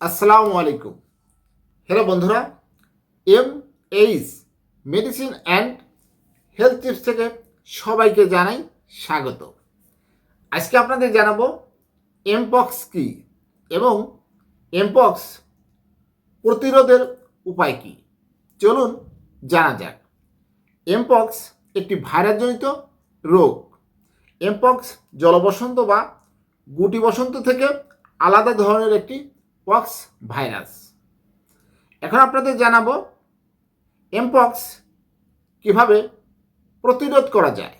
আসসালামু আলাইকুম। হ্যালো বন্ধুরা, M H medicine and health tips থেকে সবাইকে জানাই স্বাগত। আজকে আপনাদের জানাব এমপক্স কি এবং এমপক্স প্রতিরোধের উপায় কি? চলুন জানা যাক। এমপক্স একটি ভাইরাসজনিত রোগ। এমপক্স জলবসন্ত বা গুটি বসন্ত থেকে আলাদা ধরনের একটি পক্স ভাইরাস। এখন আপনাদের জানাব, এমপক্স কীভাবে প্রতিরোধ করা যায়?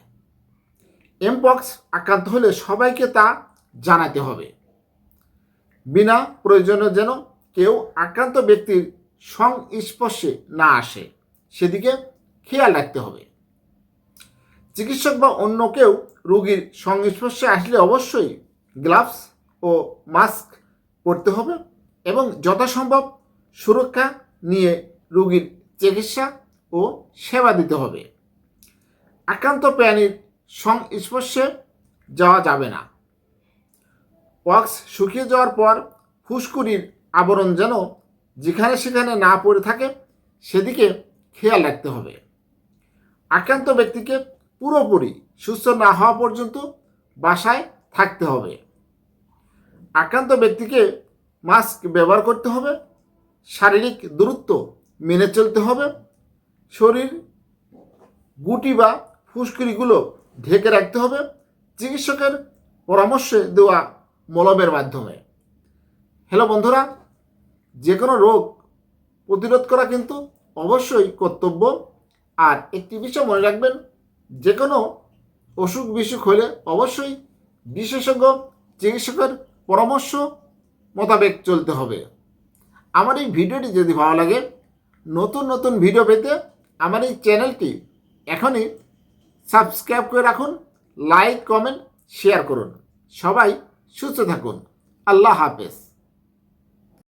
এমপক্স আক্রান্ত হলে সবাইকে তা জানাতে হবে। বিনা প্রয়োজনে যেন কেউ আক্রান্ত ব্যক্তির সংস্পর্শে না আসে, সেদিকে খেয়াল রাখতে হবে। চিকিৎসক বা অন্য কেউ রোগীর সংস্পর্শে আসলে অবশ্যই গ্লাভস ও মাস্ক পরতে হবে। এবং যথাসম্ভব সুরক্ষা নিয়ে রোগীর চিকিৎসা ও সেবা দিতে হবে। আক্রান্ত প্রাণীর সংস্পর্শে যাওয়া যাবে না। ওয়াক্স শুকিয়ে যাওয়ার পর ফুসকুড়ির আবরণ যেন যেখানে সেখানে না পড়ে থাকে, সেদিকে খেয়াল রাখতে হবে। আক্রান্ত ব্যক্তিকে পুরোপুরি সুস্থ না হওয়া পর্যন্ত বাসায় থাকতে হবে। আক্রান্ত ব্যক্তিকে মাস্ক ব্যবহার করতে হবে, শারীরিক দূরত্ব মেনে চলতে হবে, শরীর গুটি বা ফুসকুড়িগুলো ঢেকে রাখতে হবে, চিকিৎসকের পরামর্শে দেওয়া মলমের মাধ্যমে। হ্যালো বন্ধুরা যে কোনো রোগ প্রতিরোধ করা কিন্তু অবশ্যই কর্তব্য। আর একটি বিষয় মনে রাখবেন যে কোনো অসুখ বিসুখ হলে অবশ্যই বিশেষজ্ঞ, চিকিৎসকের পরামর্শ মোতাবেক চলতে হবে। আমার এই ভিডিওটি যদি ভালো লাগে, নতুন নতুন ভিডিও পেতে আমার এই চ্যানেলটি এখনই সাবস্ক্রাইব করে রাখুন, লাইক, কমেন্ট, শেয়ার করুন। সবাই সুস্থ থাকুন। আল্লাহ হাফেজ।